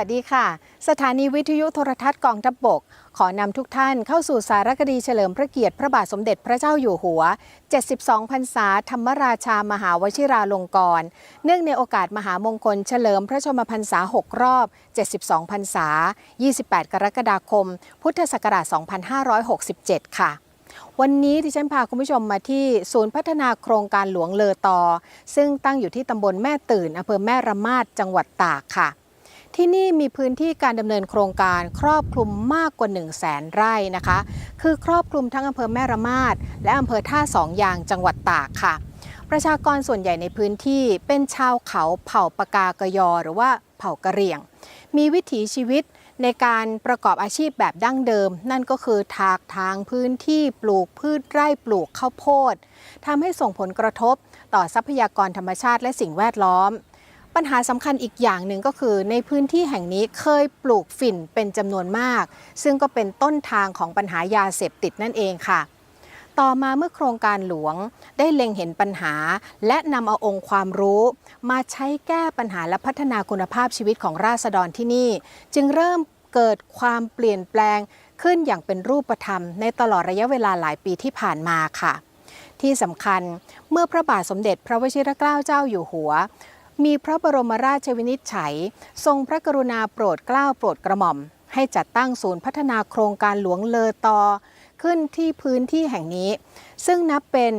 สวัสดีค่ะ สถานีวิทยุโทรทัศน์กองทัพบก ขอนำทุกท่านเข้าสู่สารคดีเฉลิมพระเกียรติพระบาทสมเด็จพระเจ้าอยู่หัว 72 พรรษาธรรมราชามหาวชิราลงกรณ์ เนื่องในโอกาสมหามงคลเฉลิมพระชนมพรรษา 6 รอบ 72 พรรษา 28 กรกฎาคม พุทธศักราช 2567 ค่ะวันนี้ที่ฉันพาคุณผู้ชมมาที่ศูนย์พัฒนาโครงการหลวงเลอตอ ซึ่งตั้งอยู่ที่ตำบลแม่ตื่นอำเภอแม่ระมาดจังหวัดตากค่ะ ที่นี่มีพื้นที่การดำเนินโครงการครอบคลุมมากกว่า 1 0 0 0 0แสนไร่นะคะ คือครอบคลุมทั้งอำเภอแม่ระมาดและอำเภอท่าสองยางจังหวัดตากค่ะ ประชากรส่วนใหญ่ในพื้นที่เป็นชาวเขาเผ่าปากากยอ หรือว่าเผ่ากะเหรี่ยง มีวิถีชีวิตในการประกอบอาชีพแบบดั้งเดิม นั่นก็คือถากทางพื้นที่ปลูกพืชไร่ปลูกข้าวโพดทำให้ส่งผลกระทบต่อทรัพยากรธรรมชาติและสิ่งแวดล้อม ปัญหาสำคัญอีกอย่างหนึ่งก็คือ ในพื้นที่แห่งนี้เคยปลูกฝิ่นเป็นจำนวนมาก ซึ่งก็เป็นต้นทางของปัญหายาเสพติดนั่นเองค่ะ ต่อมาเมื่อโครงการหลวงได้เล็งเห็นปัญหา และนำเอาองค์ความรู้ มาใช้แก้ปัญหาและพัฒนาคุณภาพชีวิตของราษฎรที่นี่ จึงเริ่มเกิดความเปลี่ยนแปลงขึ้นอย่างเป็นรูปธรรม ในตลอดระยะเวลาหลายปีที่ผ่านมาค่ะ ที่สำคัญเมื่อพระบาทสมเด็จพระวชิรเกล้าเจ้าอยู่หัว มีพระบรมราชวินิจฉัย ทรงพระกรุณาโปรดเกล้าโปรดกระหม่อม ให้จัดตั้งศูนย์พัฒนาโครงการหลวงเลอตอ ขึ้นที่พื้นที่แห่งนี้ ซึ่งนับเป็น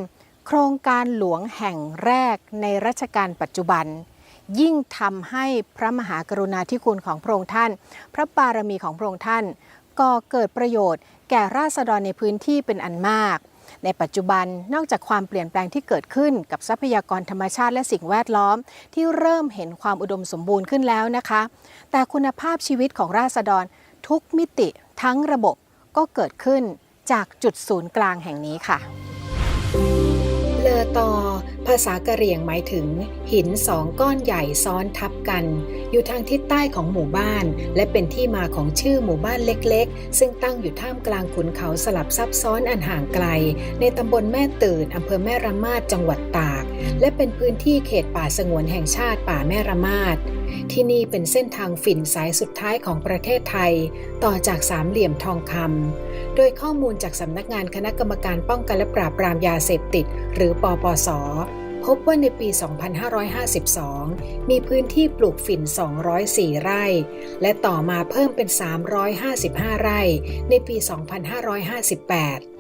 โครงการหลวงแห่งแรกในรัชกาลปัจจุบัน ยิ่งทำให้พระมหากรุณาธิคุณของพระองค์ท่าน พระบารมีของพระองค์ท่านก่อเกิดประโยชน์แก่ราษฎรในพื้นที่เป็นอันมาก ในปัจจุบันนอกจากความเปลี่ยนแปลงที่เกิดขึ้นกับทรัพยากรธรรมชาติและสิ่งแวดล้อม ที่เริ่มเห็นความอุดมสมบูรณ์ขึ้นแล้วนะคะ แต่คุณภาพชีวิตของราษฎรทุกมิติทั้งระบบก็เกิดขึ้นจากจุดศูนย์กลางแห่งนี้ค่ะ เลอตอ ภาษากะเหรี่ยงหมายถึง หินสองก้อนใหญ่ซ้อนทับกัน อยู่ทางทิศใต้ของหมู่บ้าน และเป็นที่มาของชื่อหมู่บ้านเล็กๆ ซึ่งตั้งอยู่ท่ามกลางขุนเขาสลับซับซ้อนอันห่างไกล ในตำบลแม่ตื่นอำเภอแม่ระมาดจังหวัดตาก และเป็นพื้นที่เขตป่าสงวนแห่งชาติป่าแม่ระมาดที่นี่เป็นเส้นทางฝิ่นสายสุดท้ายของประเทศไทย ต่อจากสามเหลี่ยมทองคำโดยข้อมูลจากสำนักงานคณะกรรมการป้องกันและปราบปรามยาเสพติด หรือปปส พบว่าในปี 2552 มีพื้นที่ปลูกฝิ่น 204 ไร่ และต่อมาเพิ่มเป็น 355 ไร่ ในปี 2558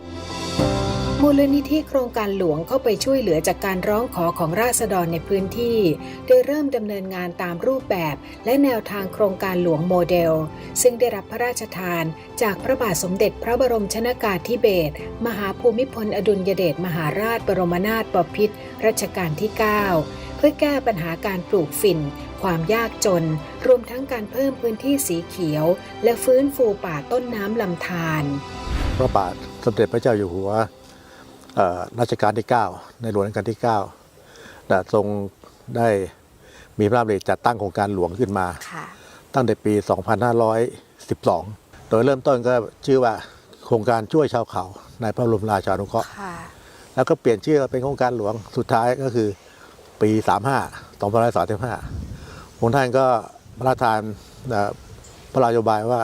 มูลนิธิโครงการหลวงเข้าไปช่วยเหลือจากการร้องขอของราษฎรในพื้นที่โดยเริ่มดำเนินงานตามรูปแบบและแนวทางโครงการหลวงโมเดล ซึ่งได้รับพระราชทานจากพระบาทสมเด็จพระบรมชนากาธิเบศรมหาภูมิพลอดุลยเดชมหาราชบรมนาถบพิตรรัชกาลที่ 9 เพื่อแก้ปัญหาการปลูกฝิ่น ความยากจน รวมทั้งการเพิ่มพื้นที่สีเขียว และฟื้นฟูป่าต้นน้ำลำธารพระบาทสมเด็จพระเจ้าอยู่หัว รัชกาลที่ 9 ในหลวงรัชกาลที่9นะทรงได้มีพระราชดำริจัดตั้งโครงการหลวงขึ้นมาค่ะตั้งแต่ปี 2512 โดยเริ่มต้นก็ชื่อว่าโครงการช่วยชาวเขาในพระบรมราชานุเคราะห์ค่ะแล้วก็เปลี่ยนชื่อเป็นโครงการหลวงสุดท้ายก็คือปี 35 2535พระองค์ท่านก็พระราชทานนะพระราชนโยบายว่า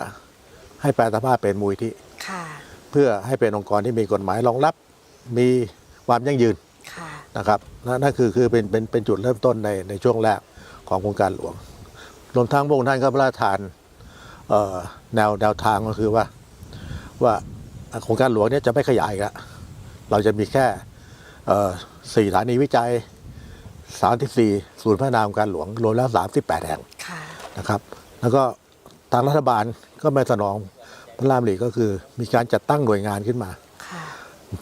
ให้แปลสภาพเป็นมูลที่ค่ะเพื่อให้เป็นองค์กรที่มีกฎหมายรองรับ มีความยั่งยืนค่ะนะครับนั่นนั่นคือคือเป็นเป็นเป็นจุดเริ่มต้นในในช่วงแรกของโครงการหลวงรวมทั้งพระองค์ท่านก็พระราชทานเอ่อแนวแนวทางก็คือว่าว่าโครงการหลวงเนี่ยจะไม่ขยายอีกละเราจะมีแค่เอ่อสี่สถานีวิจัยสามที่สี่ศูนย์พัฒนาโครงการหลวงรวมแล้วสามสิบแปดแห่งค่ะนะครับ แล้วก็ทางรัฐบาลก็ไม่สนองพระรามหลีก็คือมีการจัดตั้งหน่วยงานขึ้นมาค่ะ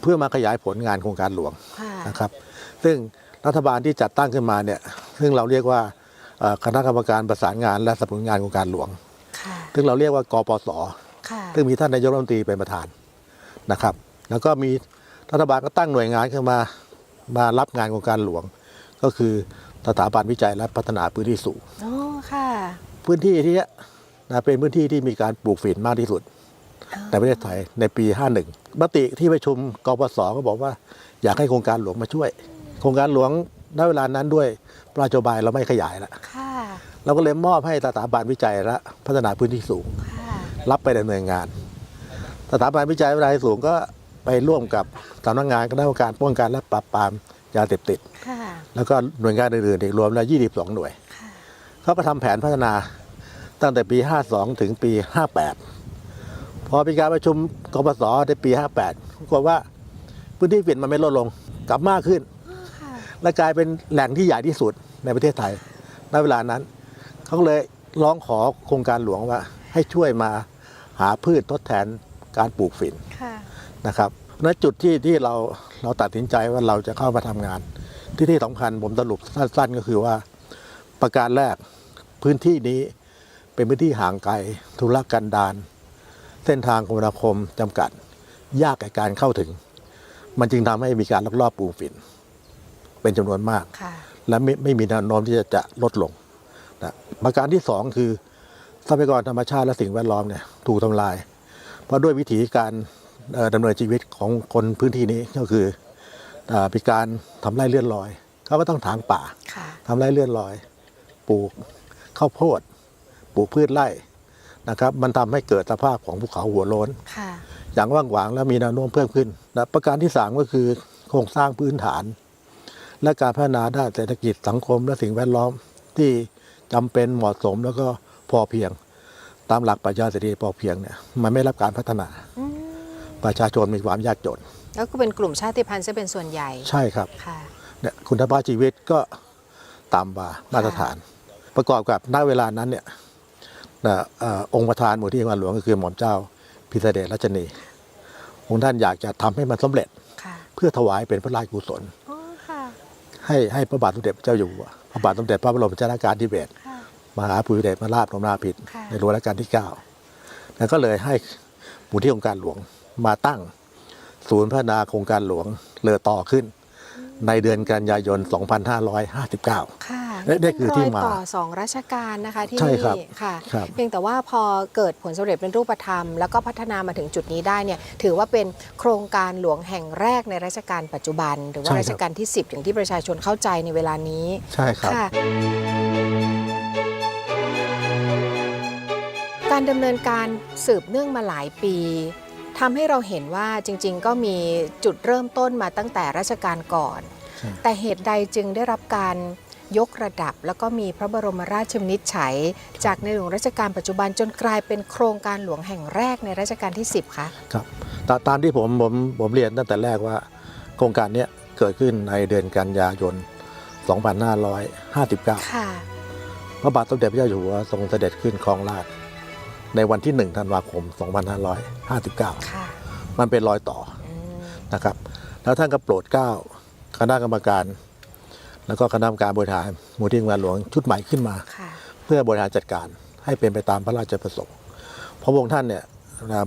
เพื่อมาขยายผลงานโครงการหลวงค่ะนะครับ ซึ่งรัฐบาลที่จัดตั้งขึ้นมาเนี่ย ซึ่งเราเรียกว่าเอ่อคณะกรรมการประสานงานและสนับสนุนงานโครงการหลวงค่ะซึ่งเราเรียกว่ากปสค่ะซึ่งมีท่านนายกรัฐมนตรีเป็นประธานนะครับ แล้วก็มีรัฐบาลก็ตั้งหน่วยงานขึ้นมามารับงานโครงการหลวง ก็คือสถาบันวิจัยและพัฒนาพื้นที่สูงอ๋อค่ะพื้นที่ที่เนี้ยนะเป็นพื้นที่ที่มีการปลูกฝิ่นมากที่สุดในประเทศไทยในปี 51 มติที่ประชุมกปสก็บอกว่า อยากให้โครงการหลวงมาช่วย โครงการหลวงณเวลานั้นด้วยพระราชบายเราไม่ขยายละค่ะเราก็เลยมอบให้สถาบันวิจัยและพัฒนาพื้นที่สูงค่ะรับไปดำเนินงานสถาบันวิจัยวิทยาสูงก็ไปร่วมกับสำนักงานคณะกรรมการป้องกันและปราบปรามยาเสพติดค่ะแล้วก็หน่วยงานอื่นๆอีกรวมแล้ว 22 หน่วยค่ะเขาก็ทำแผนพัฒนาตั้งแต่ปี 52 ถึงปี 58พ อมีการประชุมกปสในปี 58ปรากฏว่าพื้นที่ปิดมันไม่ลดลงกลับมากขึ้นค่ะและกลายเป็นแหล่งที่ใหญ่ที่สุดในประเทศไทยณเวลานั้น เขาก็เลยร้องขอโครงการหลวงว่า ให้ช่วยมาหาพืชทดแทนการปลูกฝิ่นค่ะนะครับณจุดที่ที่เราเราตัดสินใจว่าเราจะเข้ามาทำงาน ที่ที่สำคัญผมสรุปสั้นๆ ก็คือว่าประการแรกพื้นที่นี้เป็นพื้นที่ห่างไกลธุรกันดาร เส้นทางคมนาคมจำกัด ยากแก่การเข้าถึง มันจึงทำให้มีการลักลอบปลูกฝิ่น เป็นจำนวนมากค่ะและไม่ไม่มีแนวโน้มที่จะจะลดลงนะประการที่สองคือทรัพยากรธรรมชาติและสิ่งแวดล้อมเนี่ยถูกทำลาย เพราะด้วยวิธีการเอ่อดำเนินชีวิตของคนพื้นที่นี้ก็คือเออมีการทำไร่เลื่อนลอยเขาก็ต้องถางป่าค่ะทำไร่เลื่อนลอย ปลูกข้าวโพด ปลูกพืชไร่ นะครับมันทำให้เกิดสภาพของภูเขาหัวโล้นค่ะอย่างว่างหวางและมีแนวโน้มเพิ่มขึ้นนะประการที่สามก็คือโครงสร้างพื้นฐาน และการพัฒนาด้านเศรษฐกิจสังคมและสิ่งแวดล้อมที่จำเป็นเหมาะสมแล้วก็พอเพียง ตามหลักปรัชญาเศรษฐกิจพอเพียงเนี่ยมันไม่รับการพัฒนาอืมประชาชนมีความยากจนแล้วก็เป็นกลุ่มชาติพันธุ์จะเป็นส่วนใหญ่ ใช่ครับค่ะเนี่ยคุณภาพชีวิตก็ต่ำกว่ามาตรฐาน ประกอบกับณเวลานั้นเนี่ย นะเอ่อองค์ประธานหมู่ที่งานหลวงก็คือหม่อมเจ้าพิเศษรัชนี องค์ท่านอยากจะทำให้มันสำเร็จค่ะเพื่อถวายเป็นพระราชกุศลอ๋อค่ะให้ให้พระบาทสมเด็จพระเจ้าอยู่หัวพระบาทสมเด็จพระบรมชนากาธิเบศรค่ะมหาภูมิพลพระราชบรมนาถบพิตรค่ะในหลวงรัชกาลที่ 9 แล้วก็เลยให้มูลที่องค์การหลวงมาตั้ง ศูนย์พัฒนาโครงการหลวงเลอต่อขึ้น ในเดือนกันยายน 2559 ค่ะนี่นี่คือที่มาเป็นรอยต่อสองราชการนะคะที่ใช่ครับนี่ค่ะครับเพียงแต่ว่าพอเกิดผลสำเร็จเป็นรูปธรรม แล้วก็พัฒนามาถึงจุดนี้ได้เนี่ยถือว่าเป็นโครงการหลวงแห่งแรกในรัชกาลปัจจุบัน หรือว่าใช่ครับรัชกาลที่ 10 อย่างที่ประชาชนเข้าใจในเวลานี้ ใช่ครับค่ะการดำเนินการสืบเนื่องมาหลายปีทำให้เราเห็นว่าจริง ๆ ก็มีจุดเริ่มต้นมาตั้งแต่รัชกาลก่อนใช่แต่เหตุใดจึงได้รับการ ยกระดับ แล้วก็มีพระบรมราชวินิจฉัยจากในหลวงรัชกาลปัจจุบันจนกลายเป็นโครงการหลวงแห่งแรกในรัชกาลที่ 10คะครับตาตามที่ผมผมผมเรียนตั้งแต่แรกว่า โครงการเนี้ยเกิดขึ้นในเดือนกันยายน 2559ค่ะพระบาทสมเด็จพระเจ้าอยู่หัวทรงเสด็จขึ้นครองราชย์ในวันที่1ธันวาคม 2559ค่ะมันเป็นรอยต่ออืมนะครับ แล้วท่านก็โปรดเกล้าคณะกรรมการ แล้วก็คณะกรรมการบริหารมูลที่งานหลวงชุดใหม่ขึ้นมาค่ะเพื่อบริหารจัดการให้เป็นไปตามพระราชประสงค์เพราะพระองค์ท่านเนี่ย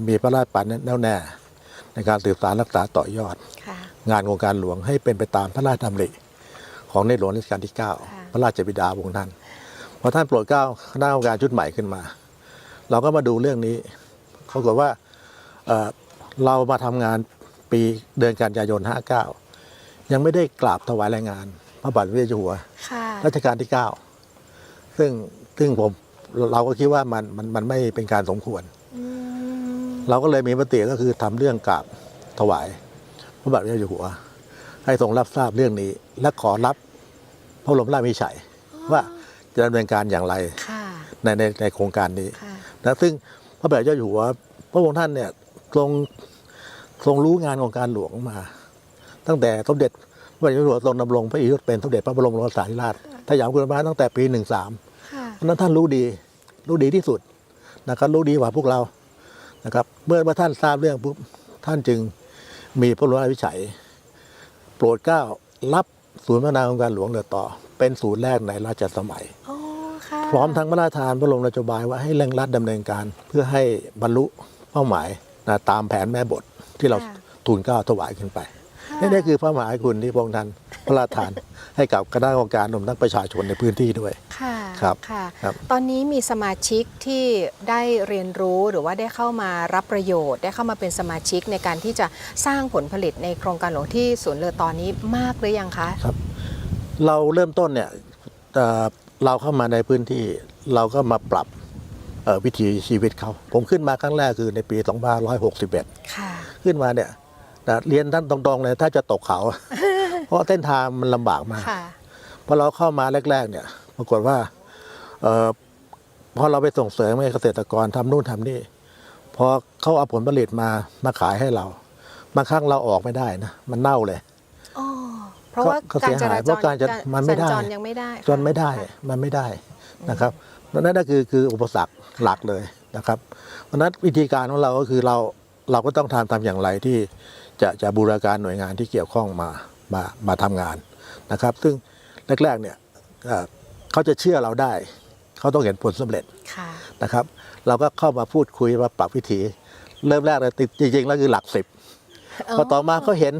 มีพระราชปานแน่วแน่ในการสืบสารรักษาต่อยอดค่ะงานโครงการหลวงให้เป็นไปตามพระราชดำริของในหลวงรัชกาลที่ 9 พระราชบิดาพระองค์ท่านพอท่านโปรดเกล้าคณะกรรมการชุดใหม่ขึ้นมา เราก็มาดูเรื่องนี้ปรากฏว่าเอ่อเรามาทำงานปีเดือนกันยายน 59 ยังไม่ได้กราบถวายรายงาน พระบาทสมเด็จเจ้าอยู่หัวค่ะรัชกาลที่ 9 ซึ่งซึ่งผมเราก็คิดว่ามันมันมันไม่เป็นการสมควรอืมเราก็เลยมีมติก็คือทำเรื่องกราบถวาย พระบาทสมเด็จเจ้าอยู่หัว ให้ทรงรับทราบเรื่องนี้ และขอรับพระบรมราชวินิจฉัยว่าจะดำเนินการอย่างไรค่ะในในในโครงการนี้ค่ะนะซึ่งพระบาทเจ้าอยู่หัวพระองค์ท่านเนี่ยทรงทรงรู้งานของการหลวงมา ตั้งแต่สมเด็จ พระบาทเจ้าอยู่หัวทรงดำรงพระอิยศเป็นสมเด็จพระบรมโอรสาธิราชถ้าอย่างคุณมาตั้งแต่ปีหนึ่งสามค่ะเพราะฉะนั้นท่านรู้ดี รู้ดีที่สุดนะครับ รู้ดีกว่าพวกเรานะครับ เมื่อเมื่อท่านทราบเรื่องปุ๊บท่านจึงมีพระบรมราชวินิจฉัย โปรดเกล้ารับศูนย์พัฒนาองค์การหลวงเดือต่อ เป็นศูนย์แรกในราชสมัยโอ้ค่ะพร้อมทั้งพระราชทานพระบรมราชบายว่าให้เร่งรัดดำเนินการ เพื่อให้บรรลุเป้าหมายนะตามแผนแม่บทที่เราค่ะทูลเกล้าถวายขึ้นไปค่ะ นี่นี่คือพระมหากรุณที่พระองค์ท่านพระราชทานให้กับคณะกรรมการรวมทั้งประชาชนในพื้นที่ด้วย ค่ะครับค่ะ ครับ ตอนนี้มีสมาชิกที่ได้เรียนรู้หรือว่าได้เข้ามารับประโยชน์ ได้เข้ามาเป็นสมาชิกในการที่จะสร้างผลผลิตในโครงการหลวงที่ศูนย์เลอตอนนี้มากหรือยังคะครับเราเริ่มต้นเนี่ยเอ่อเราเข้ามาในพื้นที่เราก็มาปรับเอ่อวิถีชีวิตเขา ผมขึ้นมาครั้งแรกคือในปี 2561 ค่ะ ขึ้นมาเนี่ย นะเรียนท่านตรงๆเลยถ้าจะตกเขา เพราะเส้นทางมันลำบากมากค่ะ พอเราเข้ามาแรก ๆ เนี่ย ปรากฏว่าเออพอเราไปส่งเสริมให้เกษตรกรทำนู่นทำนี่พอเขาเอาผลผลิตมามาขายให้เราบางครั้งเราออกไม่ได้นะมันเน่าเลยอ๋อเพราะว่าก็การเสียจหายราเพจราะรการจะมันไม่ได้สัญจรยังไม่ได้จนไม่ได้ค่ะมันไม่ได้นะครับนั่นนั่นคือคืออุปสรรคหลักเลยนะครับเพราะฉะนั้นวิธีการของเราก็คือเราเราก็ต้องทำทำอย่างไรที่ จะจะบูรณาการหน่วยงานที่เกี่ยวข้องมามามาทำงานนะครับ ซึ่งแรกๆเนี่ยเอ่อเขาจะเชื่อเราได้ เขาต้องเห็นผลสำเร็จค่ะนะครับ เราก็เข้ามาพูดคุยมาปรับวิธีเริ่มแรกเลยติดจริงๆแล้วคือหลักสิบพอต่อมาเขาเห็น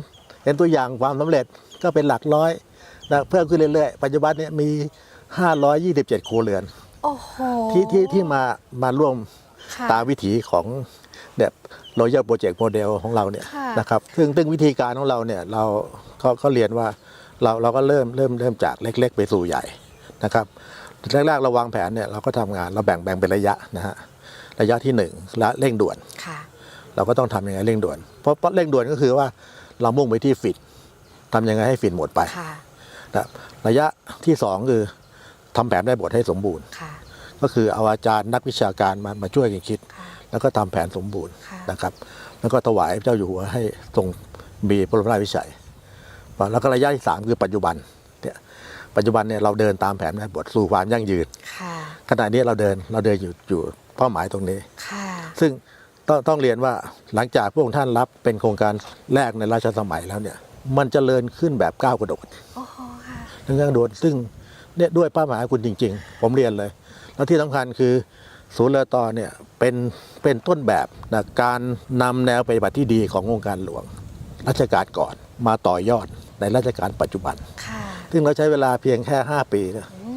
เห็นตัวอย่างความสำเร็จก็เป็นหลักร้อยนะเพิ่มขึ้นเรื่อยๆ ปัจจุบันเนี่ยมี 527 ครัวเรือนโอ้โหที่ที่ที่มามาร่วมค่ะตามวิถีของ เนี่ยรอยัลโปรเจกต์โมเดลของเราเนี่ยค่ะนะครับซึ่งซึ่งวิธีการของเราเนี่ยเราเขาเขาเรียนว่าเราเราก็เริ่มเริ่มเริ่มจากเล็ก ๆ ไปสู่ใหญ่นะครับแรกๆเราวางแผนเนี่ยเราก็ทำงานเราแบ่งแบ่งเป็นระยะนะฮะระยะที่หนึ่งและเร่งด่วนค่ะเราก็ต้องทำยังไงเร่งด่วนเพราะเพราะเร่งด่วนก็คือว่าเรามุ่งไปที่ฝิ่นทำยังไงให้ฝิ่นหมดไปค่ะนะระยะที่สองคือทำแผนได้บทให้สมบูรณ์ค่ะก็คือเอาอาจารย์นักวิชาการมามาช่วยกันคิดค่ะ แล้วก็ทำแผนสมบูรณ์ค่ะนะครับ แล้วก็ถวายพระเจ้าอยู่หัวให้ทรงมีพระราชวิชัย แล้วก็ระยะที่สามคือปัจจุบันเนี่ยปัจจุบันเนี่ยเราเดินตามแผนได้บทสู่ความยั่งยืนค่ะขณะนี้เราเดินเราเดินอยู่อยู่เป้าหมายตรงนี้ค่ะซึ่งต้องต้องเรียนว่าหลังจากพระองค์ท่านรับเป็นโครงการแรกในราชสมัยแล้วเนี่ย มันจเจริญขึ้นแบบก้าวกระโดดโอ้โหค่ะเรื่องก้าวกระโดดซึ่งเนี่ยด้วยเป้าหมายของคุณจริง ๆ ผมเรียนเลย แล้วที่สำคัญคือ ศูนย์เลอตอเนี่ยเป็นเป็นต้นแบบนะการนำแนวปฏิบัติที่ดีขององค์การหลวงรัชกาลก่อนมาต่อยอดในรัชกาลปัจจุบันค่ะซึ่งเราใช้เวลาเพียงแค่ 5 ปีนะอื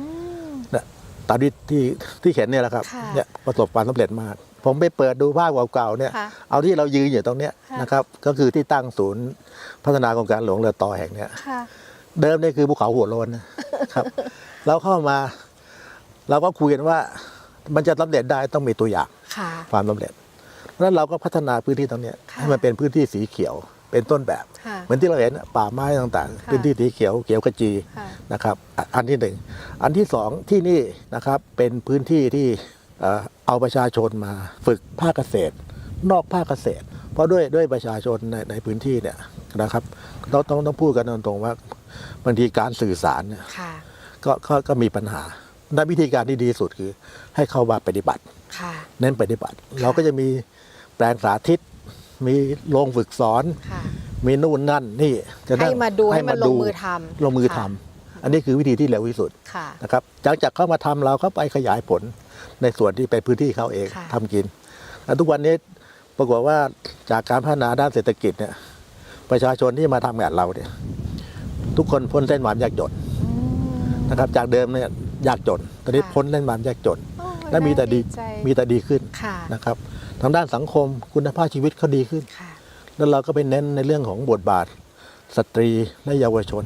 มนะตามที่ที่ที่เห็นเนี่ยแหละครับค่ะเนี่ยประสบความสำเร็จมาก ผมไปเปิดดูภาพเก่าๆเนี่ยค่ะเอาที่เรายืนอยู่ตรงเนี้ยค่ะนะครับ ก็คือที่ตั้งศูนย์พัฒนาโครงการหลวงเรือต่อแห่งเนี้ยค่ะเดิมเนี่ยคือภูเขาหัวโลนนะครับ เราเข้ามา เราก็คุยกันว่า มันจะสำเร็จได้ต้องมีตัวอย่างค่ะความสำเร็จเพราะฉะนั้นเราก็พัฒนาพื้นที่ตรงเนี้ยค่ะให้มันเป็นพื้นที่สีเขียวเป็นต้นแบบค่ะเหมือนที่เราเห็นป่าไม้ต่างค่ะๆพื้นที่สีเขียวเขียวขจีค่ะนะครับอะอันที่หนึ่งอันที่สองที่นี่นะครับเป็นพื้นที่ที่เอ่อเอาประชาชนมาฝึกภาคเกษตร นอกภาคเกษตร เพราะด้วยด้วยประชาชนในในพื้นที่เนี่ยนะครับต้องต้องต้องพูดกันตรงๆว่าบางทีการสื่อสารเนี่ยค่ะก็ก็ก็มีปัญหา ดังวิธีการที่ดีสุดคือ ให้เข้ามาปฏิบัติ ค่ะ เน้นปฏิบัติ เราก็จะมีแปลงสาธิต มีโรงฝึกสอน ค่ะ มีนู่นนั่นนี่จะให้มาดูให้มันลงมือทำลงมือทำค่ะอันนี้คือวิธีที่เร็วที่สุดค่ะ นะครับจากจากเข้ามาทำเราก็ไปขยายผลในส่วนที่เป็นพื้นที่เขาเองค่ะ ทำกินแล้วทุกวันนี้ปรากฏว่าจากการพัฒนาด้านเศรษฐกิจเนี่ยประชาชนที่มาทำงานเราเนี่ยทุกคนพ้นเส้นความยากจน อืม นะครับจากเดิมเนี่ย ยากจน ตอนนี้ค่ะ พ้นเส้นความยากจน โอ้ยและมีแต่ดีน่าใจมีแต่ดีขึ้นค่ะนะครับ ทางด้านสังคมคุณภาพชีวิตเขาดีขึ้น ค่ะ แล้วเราก็ไปเน้นในเรื่องของบทบาท สตรีและเยาวชน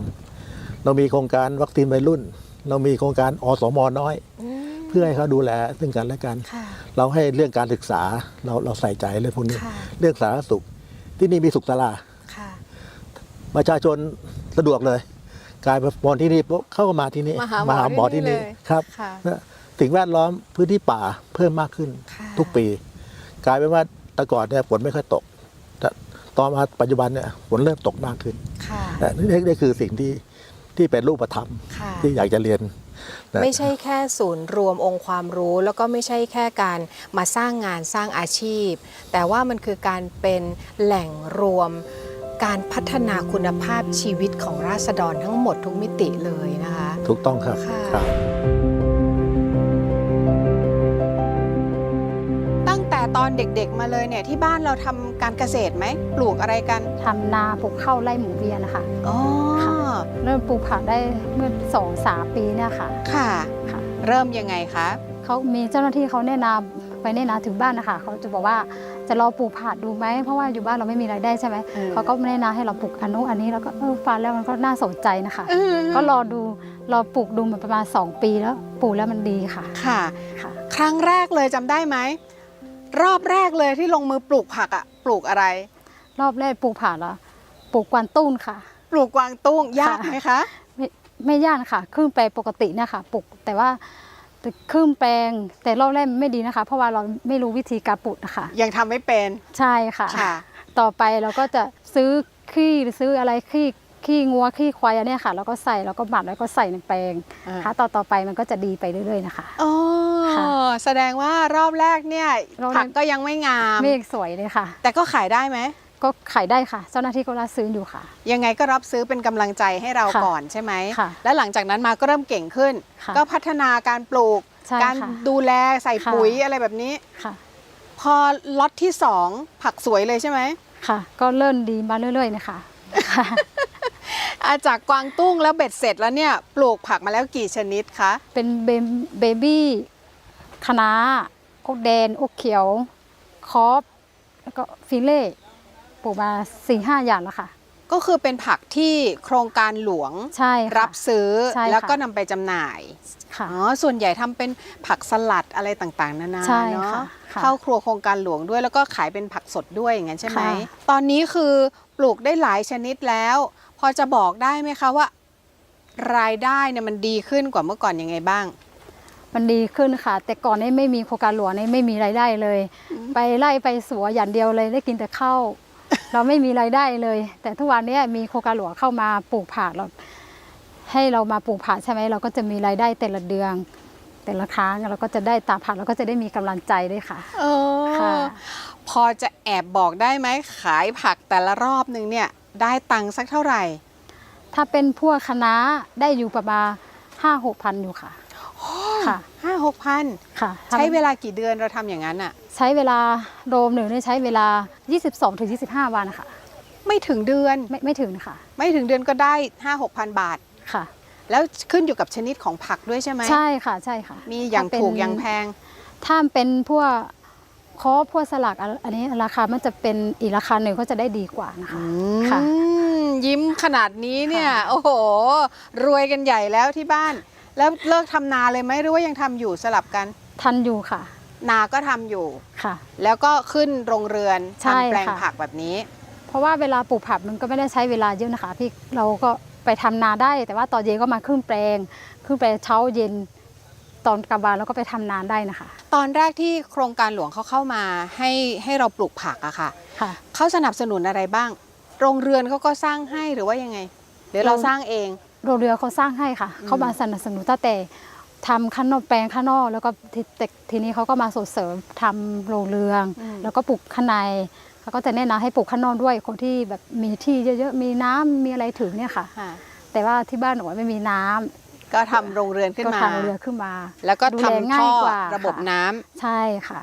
เรามีโครงการวัคซีนวัยรุ่น เรามีโครงการอสมน้อย อืมเพื่อให้เขาดูแลซึ่งกันและกัน ค่ะ เราให้เรื่องการศึกษาเราเราใส่ใจเรื่องพวกนี้ ค่ะ เรื่องสาธารณสุข ที่นี่มีสุขศาลาค่ะ ประชาชนสะดวกเลย กลายเป็นมองที่นี่ปุ๊บเข้ามาที่นี่มาหาหมอที่นี่ที่นี่เลยครับค่ะนะสิ่งแวดล้อมพื้นที่ป่าเพิ่มมากขึ้นค่ะทุกปี กลายเป็นว่าแต่ก่อนเนี่ยฝนไม่ค่อยตกแต่ตอนมาปัจจุบันเนี่ยฝนเริ่มตกมากขึ้นค่ะแต่นี่นี่คือสิ่งที่ที่เป็นรูปธรรมค่ะ ที่อยากจะเรียนนะ ไม่ใช่แค่ศูนย์รวมองค์ความรู้ แล้วก็ไม่ใช่แค่การมาสร้างงานสร้างอาชีพ แต่ว่ามันคือการเป็นแหล่งรวม การพัฒนาคุณภาพชีวิตของราษฎรทั้งหมดทุกมิติเลยนะคะ ถูกต้องครับค่ะ ครับตั้งแต่ตอนเด็กๆมาเลยเนี่ยที่บ้านเราทำการเกษตรไหม ปลูกอะไรกัน ทำนาปลูกข้าวไร่หมุนเวียนนะคะ อ๋อ เริ่มปลูกผักได้เมื่อสองสามปีเนี่ยค่ะค่ะ ค่ะเริ่มยังไงคะ เขามีเจ้าหน้าที่เขาแนะนำไปแนะนำถึงบ้านนะคะเขาจะบอกว่า จะรอปลูกผักดูไหมเพราะว่าอยู่บ้านเราไม่มีรายได้ใช่ไหมอืมเขาก็แนะนำให้เราปลูกอันนู้นอันนี้แล้วก็เออฟังแล้วมันก็น่าสนใจนะคะอืมก็รอดูรอปลูกดูมาประมาณ 2 ปีแล้วปลูกแล้วมันดีค่ะค่ะค่ะ ครั้งแรกเลยจำได้ไหมรอบแรกเลยที่ลงมือปลูกผักอะปลูกอะไร รอบแรกปลูกผักแล้วปลูกกวางตุ้นค่ะ ปลูกกวางตุ้งยากไหมคะไม่ไม่ยากค่ะครึ่งแปลงปกติเนะคะปลูกแต่ว่าแต่ ครึ่งแปลง แต่รอบแรกมันไม่ดีนะคะ เพราะว่าเราไม่รู้วิธีการปลูกนะคะยังทำไม่เป็น ใช่ค่ะ ค่ะ ต่อไปเราก็จะซื้อขี้หรือซื้ออะไรขี้ขี้งัวขี้ควายอันเนี้ยค่ะ แล้วก็ใส่แล้วก็หมักแล้วก็ใส่ในแปลงอ่า ค่ะต่อต่อไปมันก็จะดีไปเรื่อยๆนะคะ อ๋อค่ะแสดงว่ารอบแรกเนี่ยรอบแรก ผักก็ยังไม่งาม เมฆสวยเลยค่ะ แต่ก็ขายได้ไหม ก็ขายได้ค่ะ เจ้าหน้าที่ก็รับซื้ออยู่ค่ะ ยังไงก็รับซื้อเป็นกำลังใจให้เราค่ะก่อนใช่ไหมค่ะแล้วหลังจากนั้นมาก็เริ่มเก่งขึ้นค่ะก็พัฒนาการปลูกใช่การค่ะดูแลใส่ค่ะปุ๋ยอะไรแบบนี้ค่ะพอล็อตที่สองผักสวยเลยใช่ไหมค่ะ ก็เริ่มดีมาเรื่อยๆนะคะค่ะอาจากกวางตุ้งแล้วเบ็ดเสร็จแล้วเนี่ยปลูกผักมาแล้วกี่ชนิดคะเป็นเบมเบบี้คะน้าอกแดนอกเขียว คอฟแล้วก็ฟิเล่ ปลูกมาสี่ห้าอย่างแล้วค่ะ ก็คือเป็นผักที่โครงการหลวงใช่ค่ะ รับซื้อใช่ค่ะ แล้วก็นำไปจำหน่ายค่ะ อ๋อส่วนใหญ่ทำเป็นผักสลัดอะไรต่างๆนานาใช่เนาะค่ะค่ะเข้าครัวโครงการหลวงด้วยแล้วก็ขายเป็นผักสดด้วยอย่างนั้นใช่ไหมค่ะ ตอนนี้คือปลูกได้หลายชนิดแล้ว พอจะบอกได้ไหมคะว่า รายได้เนี่ยมันดีขึ้นกว่าเมื่อก่อนยังไงบ้าง มันดีขึ้นค่ะ แต่ก่อนนี้ไม่มีโครงการหลวงนี่ไม่มีรายได้เลย ไปไล่ไปสวนอย่างเดียวเลยได้กินแต่ข้าว เราไม่มีรายได้เลย แต่ทุกวันนี้มีโครงการหลวงเข้ามาปลูกผักเราให้เรามาปลูกผักใช่ไหมเราก็จะมีรายได้แต่ละเดือนแต่ละครั้งเราก็จะได้ตามผักเราก็จะได้มีกำลังใจด้วยค่ะเออค่ะพอจะแอบบอกได้ไหมขายผักแต่ละรอบหนึ่งเนี่ยได้ตังค์สักเท่าไหร่ ถ้าเป็นพวกคณะน้าได้อยู่ประมาณห้าหกพันอยู่ค่ะ ค่ะห้าหกพันค่ะใช้เวลากี่เดือนเราทำอย่างนั้นอะใช้เวลาโดมหนึ่งเนี่ยใช้เวลา 22ถึง25วันนะคะไม่ถึงเดือนไม่ไม่ถึงนะคะไม่ถึงเดือนก็ได้ห้าหกพันบาทค่ะ แล้วขึ้นอยู่กับชนิดของผักด้วยใช่ไหมใช่ค่ะใช่ค่ะ มีอย่างถ้เป็นถูกอย่างแพง ถ้าเป็นพวกคอพวกสลักอะอันนี้ราคามันจะเป็นอีกราคาหนึ่งก็จะได้ดีกว่านะคะค่ะอืมยิ้มขนาดนี้เนี่ยค่ะโอ้โห รวยกันใหญ่แล้วที่บ้าน แล้วเลิกทำนาเลยไหมหรือว่ายังทำอยู่สลับกัน ทันอยู่ค่ะนาก็ทำอยู่ ค่ะ แล้วก็ขึ้นโรงเรือนใช่ทำแปลงค่ะ ผักแบบนี้ เพราะว่าเวลาปลูกผักมันก็ไม่ได้ใช้เวลาเยอะนะคะ พี่เราก็ไปทำนาได้ แต่ว่าตอนเย็นก็มาขึ้นแปลงขึ้นแปลงเช้าเย็น ตอนกลางวันเราก็ไปทำนานได้นะคะ ตอนแรกที่โครงการหลวงเขาเข้ามาให้ให้เราปลูกผักอะค่ะค่ะ เขาสนับสนุนอะไรบ้าง โรงเรือนเขาก็สร้างให้หรือว่ายังไง หรือเราเรา สร้างเอง โรงเรือเขาสร้างให้ค่ะอืมเขามาสนับสนุนตั้งแต่ทำข้างนอกแปลงข้างนอกแล้วก็ทีแต่ทีนี้เขาก็มาส่งเสริมทำโรงเรืองแล้วก็ปลูกข้างในเขาก็จะแนะนำให้ปลูกข้างนอกด้วยคนที่แบบมีที่เยอะๆมีน้ำมีอะไรถึงเนี่ยค่ะค่ะ แต่ว่าที่บ้านหนูไม่มีน้ำก็ทำโรงเรือนขึ้นก็มาทำโรงเรือขึ้นมา แล้วก็ดูแลทำง่าท่ยอกว่าระบบค่ะน้ำใช่ค่ะ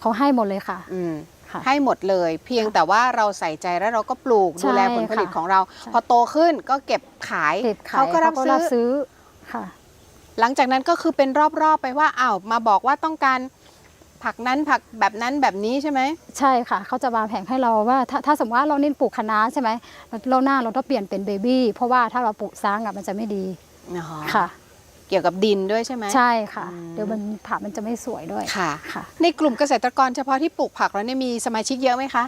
เขาให้หมดเลยค่ะอืมค่ะ ให้หมดเลย เพียงแต่ว่าเราใส่ใจแล้วเราก็ปลูกใช่ดูแลผลผลิตค่ะของเราใช่พอโตขึ้นก็เก็บขายเก็บขายเขาก็รับซื้อซื้อค่ะ หลังจากนั้นก็คือเป็นรอบๆไปว่าอ้าวมาบอกว่าต้องการผักนั้นผักแบบนั้นแบบนี้ใช่ไหมใช่ค่ะ เขาจะวางแผนให้เราว่าถ้าถ้าสมมติว่าเราเน้นปลูกคะน้าใช่ไหมเราหน้าเราต้องเปลี่ยนเป็นเบบี้เพราะว่าถ้าเราปลูกซ้างอะมันจะไม่ดีอ๋อค่ะ เกี่ยวกับดินด้วยใช่ไหม ใช่ค่ะ อืม เดี๋ยวมันผักมันจะไม่สวยด้วยค่ะ ค่ะ ในกลุ่มเกษตรกรเฉพาะที่ปลูกผักแล้วเนี่ยมีสมาชิกเยอะไหมคะ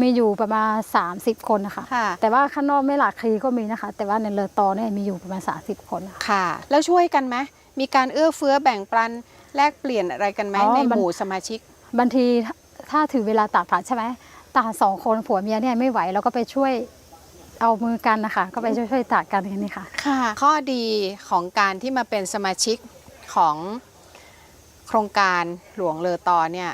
มีอยู่ประมาณ 30 คนนะคะ ค่ะ แต่ว่าข้างนอกไม่หลากคลีก็มีนะคะ แต่ว่าในเรือตอเนี่ยมีอยู่ประมาณ 30 คนค่ะ ค่ะ แล้วช่วยกันไหมมีการเอื้อเฟื้อแบ่งปันแลกเปลี่ยนอะไรกันไหมอ๋อในมัน หมู่สมาชิก บางทีถ้าถ้าถือเวลาตากผักใช่ไหมตากสองคนผัวเมียเนี่ยไม่ไหวเราก็ไปช่วย เอามือกันนะคะ ก็ไปช่วยช่วยๆตากกันอย่างนี้ค่ะ ค่ะ ข้อดีของการที่มาเป็นสมาชิกของโครงการหลวงเลอตอเนี่ย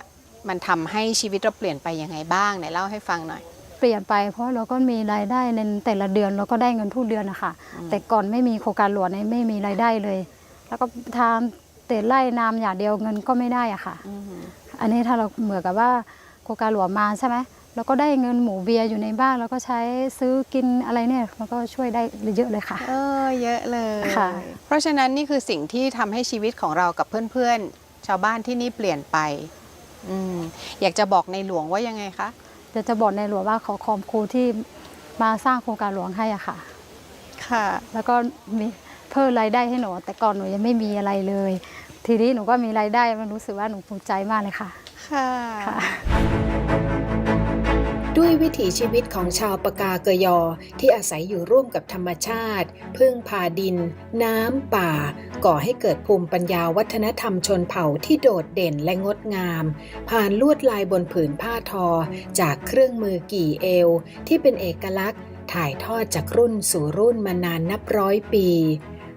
มันทำให้ชีวิตเราเปลี่ยนไปยังไงบ้างไหนเล่าให้ฟังหน่อย เปลี่ยนไปเพราะเราก็มีรายได้ในแต่ละเดือนเราก็ได้เงินทุกเดือนนะคะอืมแต่ก่อนไม่มีโครงการหลวงเนี่ยไม่มีรายได้เลย แล้วก็ทานแต่ไล่นามอย่างเดียวเงินก็ไม่ได้อะค่ะอืมอันนี้ถ้าเราเหมือนกับว่าโครงการหลวงมาใช่ไหม เราก็ได้เงินหมูเบียร์อยู่ในบ้านเราก็ใช้ซื้อกินอะไรเนี่ยมันก็ช่วยได้เยอะเลยค่ะ เออเยอะเลยค่ะ เพราะฉะนั้นนี่คือสิ่งที่ทำให้ชีวิตของเรากับเพื่อนๆ ชาวบ้านที่นี่เปลี่ยนไปอืมอยากจะบอกในหลวงว่ายังไงคะจะจะบอกในหลวงว่าขอขอบคุณที่มาสร้างโครงการหลวงให้อะค่ะ ค่ะ แล้วก็มีเพิ่มรายได้ให้หนูแต่ก่อนหนูยังไม่มีอะไรเลย ทีนี้หนูก็มีรายได้มันรู้สึกว่าหนูภูมิใจมากเลยค่ะ ค่ะค่ะ ด้วยวิถีชีวิตของชาวปากาเกยอที่อาศัยอยู่ร่วมกับธรรมชาติ พึ่งพาดิน น้ำป่า ก่อให้เกิดภูมิปัญญาวัฒนธรรมชนเผ่าที่โดดเด่นและงดงาม ผ่านลวดลายบนผืนผ้าทอ จากเครื่องมือกี่เอว ที่เป็นเอกลักษณ์ ถ่ายทอดจากรุ่นสู่รุ่นมานานนับร้อยปี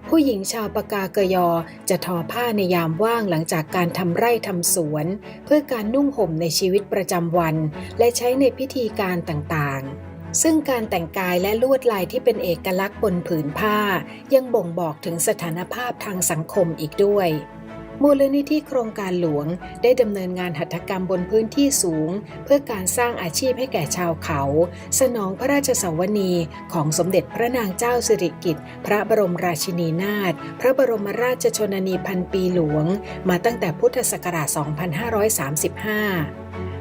ผู้หญิงชาวปากากยอจะทอผ้าในยามว่างหลังจากการทำไร่ทำสวน เพื่อการนุ่งห่มในชีวิตประจำวัน และใช้ในพิธีการต่างๆซึ่งการแต่งกายและลวดลายที่เป็นเอกลักษณ์บนผืนผ้า ยังบ่งบอกถึงสถานภาพทางสังคมอีกด้วย มูลนิธิโครงการหลวงได้ดำเนินงานหัตถกรรมบนพื้นที่สูง เพื่อการสร้างอาชีพให้แก่ชาวเขา สนองพระราชสวนีของสมเด็จพระนางเจ้าสิริกิติ์พระบรมราชินีนาถพระบรมราชชนนีพันปีหลวง มาตั้งแต่พุทธศักราช 2535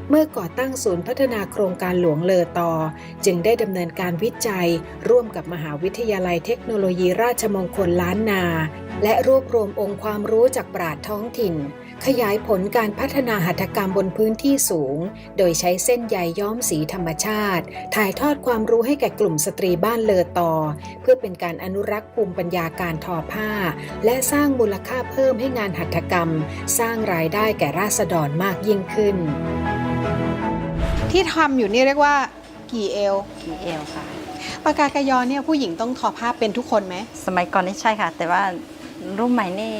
เมื่อก่อตั้งศูนย์พัฒนาโครงการหลวงเลอตอ จึงได้ดำเนินการวิจัย ร่วมกับมหาวิทยาลัยเทคโนโลยีราชมงคลล้านนา และรวบรวมองค์ความรู้จากปราชท้องถิ่น ขยายผลการพัฒนาหัตถกรรมบนพื้นที่สูง โดยใช้เส้นใยย้อมสีธรรมชาติ ถ่ายทอดความรู้ให้แก่กลุ่มสตรีบ้านเลอตอ เพื่อเป็นการอนุรักษ์ภูมิปัญญาการทอผ้า และสร้างมูลค่าเพิ่มให้งานหัตถกรรม สร้างรายได้แก่ราษฎรมากยิ่งขึ้น ที่ทำอยู่นี่เรียกว่ากี่เอลกี่เอวค่ะ ปากากยอเนี่ยผู้หญิงต้องทอผ้าเป็นทุกคนไหมสมัยก่อนนี่ใช่ค่ะ แต่ว่ารุ่นใหม่นี่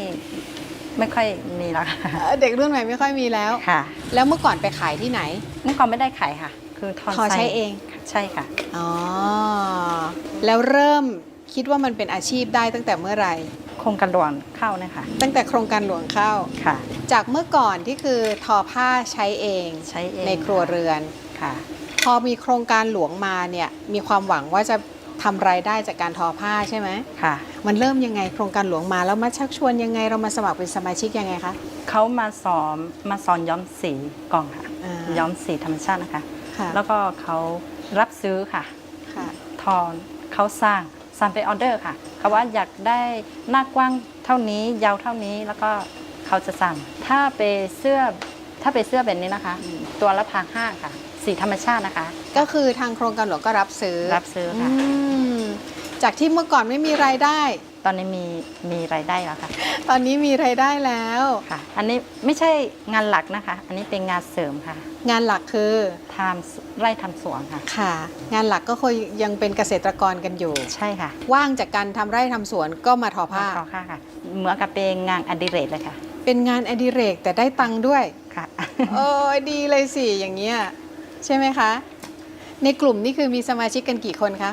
ไม่ค่อยมีแล้วค่ะเอ่อเด็กรุ่นใหม่ไม่ค่อยมีแล้ว ค่ะแล้วเมื่อก่อนไปขายที่ไหน เมื่อก่อนไม่ได้ขายค่ะ คือทอนทอใช้ไซเอง ใช่ค่ะ อ๋อ แล้วเริ่มคิดว่ามันเป็นอาชีพได้ตั้งแต่เมื่อไหร่โครงการหลวงเข้านะคะตั้งแต่โครงการหลวงเข้า ค่ะ จากเมื่อก่อนที่คือทอผ้าใช้เองใช้เองในครัวเรือน ค่ะ พอมีโครงการหลวงมาเนี่ยมีความหวังว่าจะทำรายได้จากการทอผ้าใช่ไหมค่ะ มันเริ่มยังไงโครงการหลวงมาแล้วมาชักชวนยังไงเรามาสมัครเป็นสมาชิกยังไงคะเขามาสอนมาสอนย้อมสีกล่องค่ะอ่า ย้อมสีธรรมชาตินะคะ ค่ะแล้วก็เขารับซื้อค่ะ ค่ะทอนเขาสร้างสั่งไปออเดอร์ค่ะเขาว่าอยากได้หน้ากว้างเท่านี้ยาวเท่านี้แล้วก็เขาจะสั่ง ถ้าไปเสื้อถ้าไปเสื้อแบบนี้นะคะ ตัวละพันห้าค่ะ สีธรรมชาตินะคะ ก็คือทางโครงการหลวงก็รับซื้อรับซื้อค่ะอืมจากที่เมื่อก่อนไม่มีรายได้ ตอนนี้มีมีรายได้แล้วค่ะตอนนี้มีรายได้แล้ว ค่ะ อันนี้ไม่ใช่งานหลักนะคะ อันนี้เป็นงานเสริมค่ะงานหลักคือทำไร่ทำสวนค่ะ ค่ะ งานหลักก็คงยังเป็นเกษตรกรกันอยู่ ใช่ค่ะว่างจากการทำไร่ทำสวนก็มาทอผ้าทอผ้าค่ะ เหมือนกับเป็นงานอดิเรกเลยค่ะเป็นงานอดิเรกแต่ได้ตังค์ด้วย ค่ะโอ้ยดีเลยสิอย่างเงี้ย ใช่ไหมคะ ในกลุ่มนี่คือมีสมาชิกกันกี่คนคะ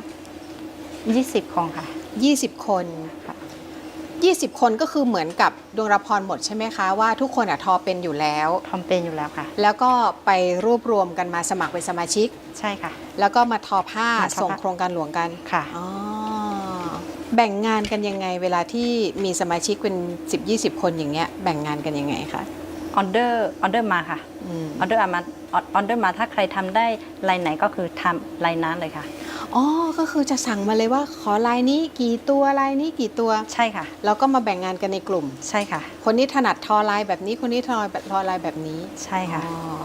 20 คนค่ะ 20 คนค่ะ20 คนก็คือเหมือนกับดวงรพรหมดใช่ไหมคะว่าทุกคนอะทอเป็นอยู่แล้ว ทำเป็นอยู่แล้วค่ะ แล้วก็ไปรวบรวมกันมาสมัครเป็นสมาชิก ใช่ค่ะ แล้วก็มาทอผ้ามาทอผ้า ส่งโครงการหลวงกันค่ะ อ๋อแบ่งงานกันยังไงเวลาที่มีสมาชิกเป็น 10-20 คนอย่างเงี้ยแบ่งงานกันยังไงคะ ออเดอร์ ออเดอร์มาค่ะ อืมออเดอร์มาออเดอร์มาถ้าใครทำได้ลายไหนก็คือทำลายนั้นเลยค่ะอ๋อก็คือจะสั่งมาเลยว่าขอลายนี้กี่ตัวลายนี้กี่ตัวใช่ค่ะแล้วก็มาแบ่งงานกันในกลุ่มใช่ค่ะ คนนี้ถนัดทอลายแบบนี้คนนี้ทอแบบทอลายแบบนี้ใช่ค่ะอ๋อ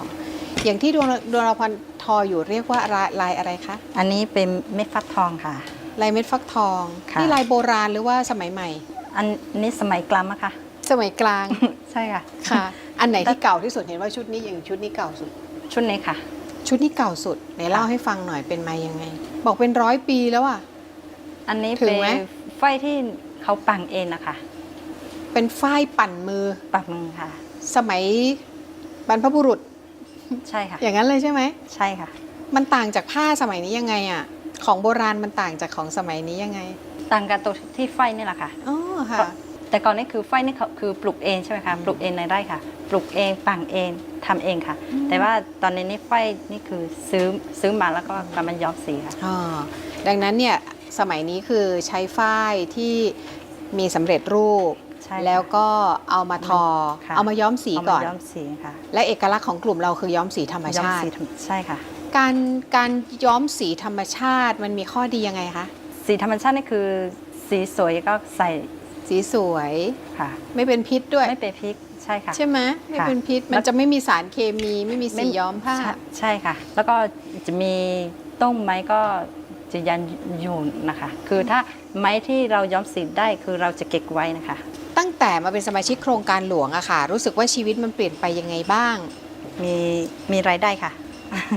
อย่างที่ดวงดวงรพรทออยู่เรียกว่าลายลายอะไรคะอันนี้เป็นเม็ดฟักทองค่ะลายเม็ดฟักทองค่ะนี่ลายโบราณหรือว่าสมัยใหม่ อันนี้สมัยกลางอะค่ะ สมัยกลางใช่ค่ะ ค่ะ อันไหนที่เก่าที่สุดเห็นว่าชุดนี้อย่างชุดนี้เก่าสุด ชุดนี้ค่ะ ชุดนี้เก่าสุดไหนเล่าให้ฟังหน่อยเป็นมายังไง บอกเป็นร้อยปีแล้วอะอันนี้ถึงเป็นไหมไฟที่เขาปังเองนะคะ เป็นฝ้ายปั่นมือปักมือค่ะ สมัยบรรพบุรุษ ใช่ค่ะ อย่างนั้นเลยใช่ไหมใช่ค่ะ มันต่างจากผ้าสมัยนี้ยังไงอะ ของโบราณมันต่างจากของสมัยนี้ยังไง ต่างกันตรงที่ไฟนี่แหละค่ะอ๋อค่ะ แต่ก่อนนี่คือไฟนี่เขาคือปลูกเองใช่ไหมคะอืมปลูกเองในไร่ค่ะ ปลูกเองปั่งเองทำเองค่ะอืมแต่ว่าตอนนี้นี่ไฟนี่คือซื้อซื้อมาแล้วก็กำลังย้อมสีค่ะอ๋อดังนั้นเนี่ยสมัยนี้คือใช้ฝ้ายที่มีสำเร็จรูปใใช่ค่ะแล้วก็เอามาทอค่ะเอามาย้อมสีเอาก่มาอนย้อมสีค่ะและเอกลักษณ์ของกลุ่มเราคือย้อมสีธรรมย้อมชาสีติธรรมใช่ค่ะ การการย้อมสีธรรมชาติมันมีข้อดียังไงคะสีธรรมชาตินี่คือสีสวยก็ใส่ สีสวยค่ะ ไม่เป็นพิษด้วย ไม่เป็นพริกใช่ค่ะ ใช่ไหมไม่ค่ะเป็นพิษแล้วมันจะไม่มีสารเคมีไม่มีสีไม่ย้อมผ้าใช่ใช่ค่ะ แล้วก็จะมีต้มไม้ก็จะยันอยู่นะคะ คือถ้าไม้ที่เราย้อมสีได้คือเราจะเก็บไว้นะคะ ตั้งแต่มาเป็นสมาชิกโครงการหลวงอะค่ะ รู้สึกว่าชีวิตมันเปลี่ยนไปยังไงบ้าง มีมีรายได้ค่ะ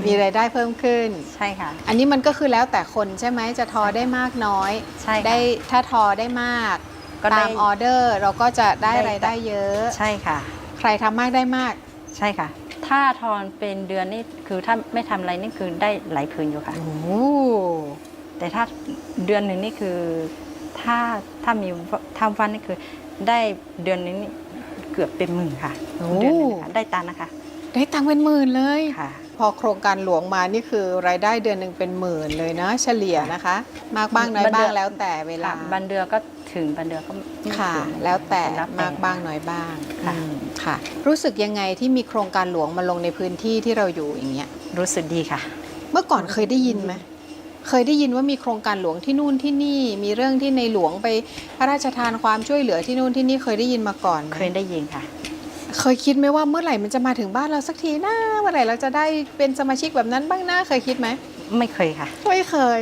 มีรายได้เพิ่มขึ้นใช่ค่ะ อันนี้มันก็คือแล้วแต่คนใช่ไหมจะทอได้มากน้อย ใช่ค่ะได้ถ้าทอได้มาก ก็ได้ตามออเดอร์เราก็จะได้ได้รายได้เยอะ ใช่ค่ะ ใครทำมากได้มาก ใช่ค่ะ ถ้าทอนเป็นเดือนนี่คือถ้าไม่ทำอะไรนี่คือได้หลายคืนอยู่ค่ะ โอ้แต่ถ้าเดือนหนึ่งนี่คือถ้าถ้ามีทำวันนี่คือ ได้เดือนนึงนี่เกือบเป็นหมื่นค่ะโอ้เดือนหนึงนะคะได้ตันนะคะได้ตังค์เป็นหมื่นเลย ค่ะ พอโครงการหลวงมานี่คือรายได้เดือนหนึ่งเป็นหมื่นเลยนะ เฉลี่ยนะคะ มากบ้างน้อยบันเดืบ้าองนแล้วแต่เวลา ค่ะบันเดือนก็ ถึงบันเดือนก็ไม่ค่ะ ถึงแล้วแต่ล้วมากบ้างน้อยบ้างค่ะ อืมค่ะ รู้สึกยังไงที่มีโครงการหลวงมาลงในพื้นที่ที่เราอยู่อย่างเงี้ย รู้สึกดีค่ะ เมื่อก่อนเคยได้ยินไหมเคยได้ยินว่ามีโครงการหลวงที่นู่นที่นี่ มีเรื่องที่ในหลวงไปพระราชทานความช่วยเหลือที่นู่นที่นี่เคยได้ยินมาก่อนไหมเคยได้ยินค่ะ เคยคิดไหมว่าเมื่อไหร่มันจะมาถึงบ้านเราสักทีนะเมื่อไหร่เราจะได้เป็นสมาชิกแบบนั้นบ้างนะเคยคิดไหมไม่เคยค่ะ ไม่เคย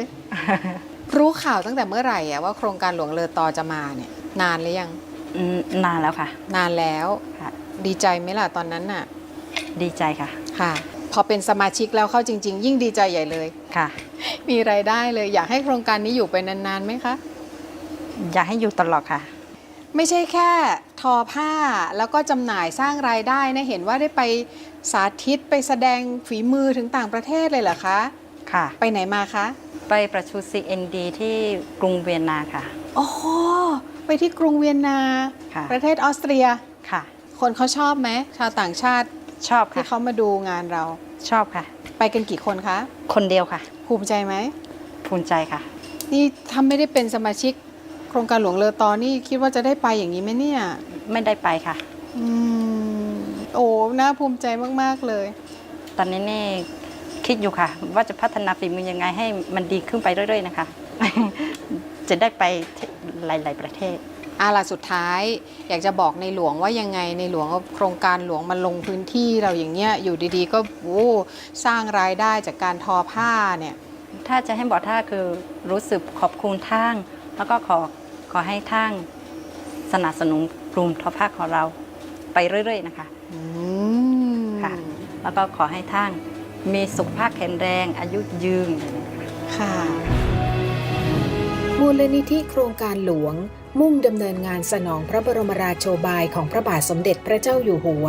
รู้ข่าวตั้งแต่เมื่อไหร่อะว่าโครงการหลวงเลอตอจะมาเนี่ย นานหรือยัง อืมนานแล้วค่ะ นานแล้วค่ะ ดีใจไหมล่ะตอนนั้นน่ะ ดีใจค่ะ ค่ะ พอเป็นสมาชิกแล้วเข้าจริง ๆ ยิ่งดีใจใหญ่เลย ค่ะ มีรายได้เลย อยากให้โครงการนี้อยู่ไปนานๆไหมคะ อยากให้อยู่ตลอดค่ะ ไม่ใช่แค่ทอผ้าแล้วก็จำหน่ายสร้างรายได้นะเห็นว่าได้ไปสาธิตไปแสดงฝีมือถึงต่างประเทศเลยเหรอคะ ค่ะ ไปไหนมาคะ ไปประชุม CND ที่กรุงเวียนนาค่ะ โอ้ไปที่กรุงเวียนนา ค่ะ ประเทศออสเตรีย ค่ะ คนเขาชอบไหม ชาวต่างชาติชอบที่ค่ะ เขามาดูงานเรา ชอบค่ะ ไปกันกี่คนคะ คนเดียวค่ะ ภูมิใจไหม ภูมิใจค่ะ นี่ถ้าไม่ได้เป็นสมาชิก โครงการหลวงเลอตอนี่คิดว่าจะได้ไปอย่างนี้ไหมเนี่ย ไม่ได้ไปค่ะ อืม โอ้ น่าภูมิใจมาก ๆ เลย ตอนนี้นี่ คิดอยู่ค่ะ ว่าจะพัฒนาฝีมือยังไงให้มันดีขึ้นไปเรื่อย ๆ นะคะ จะได้ไปหลาย ๆ ประเทศอาล่ะสุดท้าย อยากจะบอกในหลวงว่ายังไงในหลวงเอาโครงการหลวงมาลงพื้นที่เราอย่างเงี้ยอยู่ดีๆ ก็โอ้สร้างรายได้จากการทอผ้าเนี่ย ถ้าจะให้บอกท่าคือรู้สึกขอบคุณทางแล้วก็ขอขอให้ทางสนับสนุนกลุ่มทอผ้าของเราไปเรื่อย ๆ นะคะอืมค่ะแล้วก็ขอให้ทาง มีสุขภาพแข็งแรงอายุยืนค่ะ มูลนิธิโครงการหลวง มุ่งดำเนินงานสนองพระบรมราโชบายของพระบาทสมเด็จพระเจ้าอยู่หัว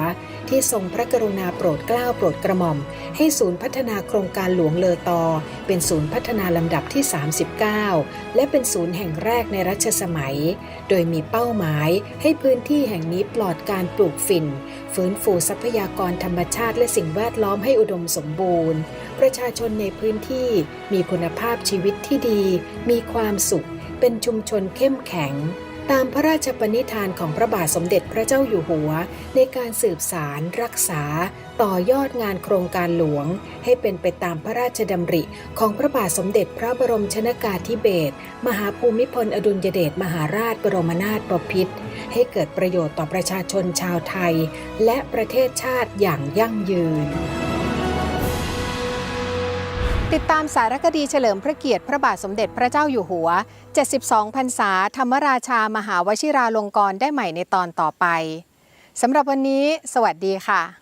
ที่ทรงพระกรุณาโปรดเกล้าโปรดกระหม่อม ให้ศูนย์พัฒนาโครงการหลวงเลอตอ เป็นศูนย์พัฒนาลำดับที่ 39 และเป็นศูนย์แห่งแรกในรัชสมัย โดยมีเป้าหมายให้พื้นที่แห่งนี้ปลอดการปลูกฝิ่น ฟื้นฟูทรัพยากรธรรมชาติและสิ่งแวดล้อมให้อุดมสมบูรณ์ ประชาชนในพื้นที่มีคุณภาพชีวิตที่ดี มีความสุข เป็นชุมชนเข้มแข็ง ตามพระราชปณิธานของพระบาทสมเด็จพระเจ้าอยู่หัว ในการสืบสารรักษา ต่อยอดงานโครงการหลวง ให้เป็นไปตามพระราชดำริของพระบาทสมเด็จพระบรมชนากาธิเบศรมหาภูมิพลอดุลยเดชมหาราชบรมนาถบพิตรให้เกิดประโยชน์ต่อประชาชนชาวไทย และประเทศชาติอย่างยั่งยืน ติดตามสารคดีเฉลิมพระเกียรติพระบาทสมเด็จพระเจ้าอยู่หัว 72 พรรษาธรรมราชามหาวชิราลงกรณ์ได้ใหม่ในตอนต่อไป สำหรับวันนี้ สวัสดีค่ะ